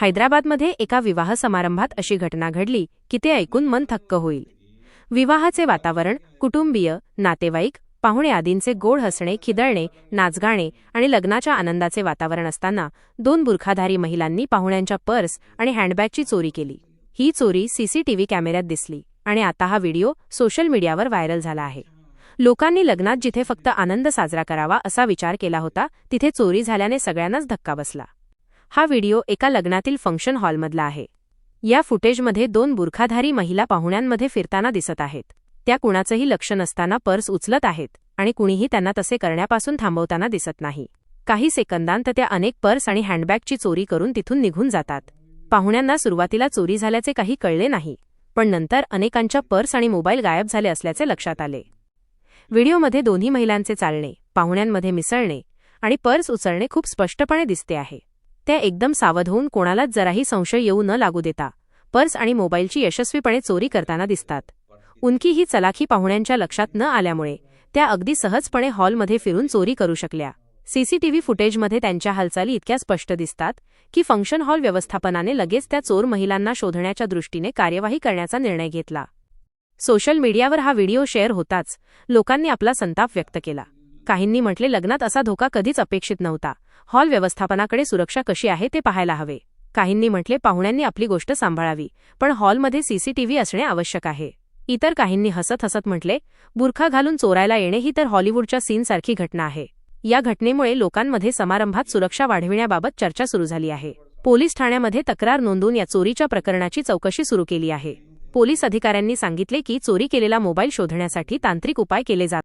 हैदराबादमध्ये एका विवाह समारंभात अशी घटना घडली की ते ऐकून मन थक्क होईल. विवाहाचे वातावरण कुटुंबीय नातेवाईक पाहुणे आदींचे गोड हसणे खिदळणे नाचगाणे आणि लग्नाच्या आनंदाचे वातावरण असताना दोन बुरखाधारी महिलांनी पाहुण्यांच्या पर्स आणि हँडबॅगची चोरी केली. ही चोरी सीसीटीव्ही कॅमेऱ्यात दिसली आणि आता हा व्हिडिओ सोशल मीडियावर व्हायरल झाला आहे. लोकांनी लग्नात जिथे फक्त आनंद साजरा करावा असा विचार केला होता तिथे चोरी झाल्याने सगळ्यांनाच धक्का बसला. हा व्हिडिओ एका लग्नातील फंक्शन हॉलमधला आहे. या फुटेजमध्ये दोन बुरखाधारी महिला पाहुण्यांमध्ये फिरताना दिसत आहेत. त्या कुणाचंही लक्ष नसताना पर्स उचलत आहेत आणि कुणीही त्यांना तसे करण्यापासून थांबवताना दिसत नाही. काही सेकंदांत त्या अनेक पर्स आणि हँडबॅगची चोरी करून तिथून निघून जातात. पाहुण्यांना सुरुवातीला चोरी झाल्याचे काही कळले नाही पण नंतर अनेकांच्या पर्स आणि मोबाईल गायब झाले असल्याचे लक्षात आले. व्हिडिओमध्ये दोन्ही महिलांचे चालणे पाहुण्यांमध्ये मिसळणे आणि पर्स उचलणे खूप स्पष्टपणे दिसते आहे. त्या एकदम सावध होऊन कोणालाच जराही संशय येऊ न लागू देता. पर्स आणि मोबाईलची यशस्वीपणे चोरी करताना दिसतात. उनकी ही चलाखी पाहुण्यांच्या लक्षात न आल्यामुळे त्या अगदी सहजपणे हॉलमध्ये फिरून चोरी करू शकल्या. सीसीटीव्ही फुटेजमध्ये त्यांच्या हालचाली इतक्या स्पष्ट दिसतात की फंक्शन हॉल व्यवस्थापनाने लगेच त्या चोर महिलांना शोधण्याच्या दृष्टीने कार्यवाही करण्याचा निर्णय घेतला. सोशल मीडियावर हा व्हिडिओ शेअर होताच लोकांनी आपला संताप व्यक्त केला. काहींनी म्हटले लग्नात असा धोका कधीच अपेक्षित नव्हता. हॉल व्यवस्थापनाकडे सुरक्षा कशी आहे ते पाहायला हवे. काहींनी म्हटले पाहुण्यांनी आपली गोष्ट सांभाळावी पण हॉलमध्ये सीसीटीव्ही असणे आवश्यक आहे. इतर काहींनी हसत हसत म्हटले बुरखा घालून चोरायला येणे ही तर हॉलिवूडच्या सीनसारखी घटना आहे. या घटनेमुळे लोकांमध्ये समारंभात सुरक्षा वाढविण्याबाबत चर्चा सुरू झाली आहे. पोलीस ठाण्यामध्ये तक्रार नोंदवून या चोरीच्या प्रकरणाची चौकशी सुरू केली आहे. पोलीस अधिकाऱ्यांनी सांगितले की चोरी केलेला मोबाईल शोधण्यासाठी तांत्रिक उपाय केले जात